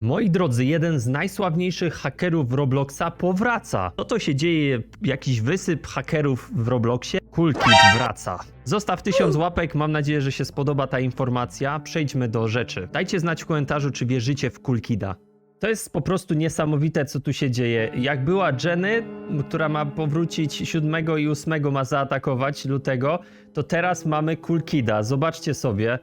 Moi drodzy, jeden z najsławniejszych hakerów Robloxa powraca. Co to się dzieje? Jakiś wysyp hakerów w Robloxie? Kulkit wraca. Zostaw tysiąc łapek, mam nadzieję, że się spodoba ta informacja. Przejdźmy do rzeczy. Dajcie znać w komentarzu, czy wierzycie w Kulkida. To jest po prostu niesamowite, co tu się dzieje. Jak była Jenny, która ma powrócić 7 i 8 ma zaatakować lutego, to teraz mamy Kulkida. Zobaczcie sobie.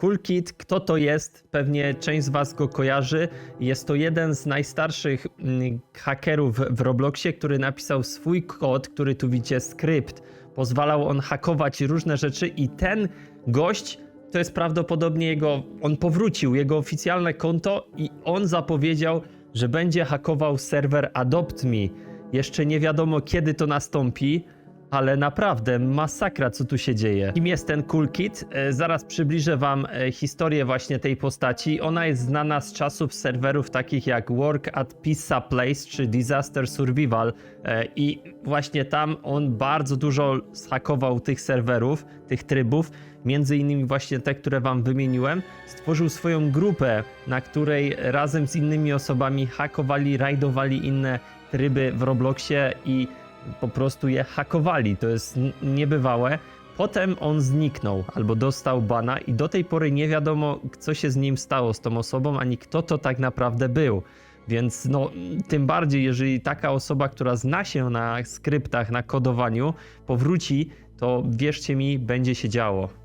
Cool Kid, kto to jest? Pewnie część z Was go kojarzy. Jest to jeden z najstarszych mm, hakerów w Robloxie, który napisał swój kod, który tu widzicie, skrypt. Pozwalał on hakować różne rzeczy i ten gość to jest prawdopodobnie jego. On powrócił, jego oficjalne konto i on zapowiedział, że będzie hakował serwer Adopt Me. Jeszcze nie wiadomo kiedy to nastąpi. Ale naprawdę masakra, co tu się dzieje. Kim jest ten Cool Kid? E, Zaraz przybliżę wam e, historię właśnie tej postaci. Ona jest znana z czasów serwerów takich jak Work at Pizza Place czy Disaster Survival e, i właśnie tam on bardzo dużo zhakował tych serwerów, tych trybów, między innymi właśnie te, które wam wymieniłem. Stworzył swoją grupę, na której razem z innymi osobami hakowali, rajdowali inne tryby w Robloxie i po prostu je hakowali. To jest niebywałe. Potem on zniknął albo dostał bana i do tej pory nie wiadomo, co się z nim stało, z tą osobą, ani kto to tak naprawdę był. Więc no, tym bardziej, jeżeli taka osoba, która zna się na skryptach, na kodowaniu, powróci, to wierzcie mi, będzie się działo.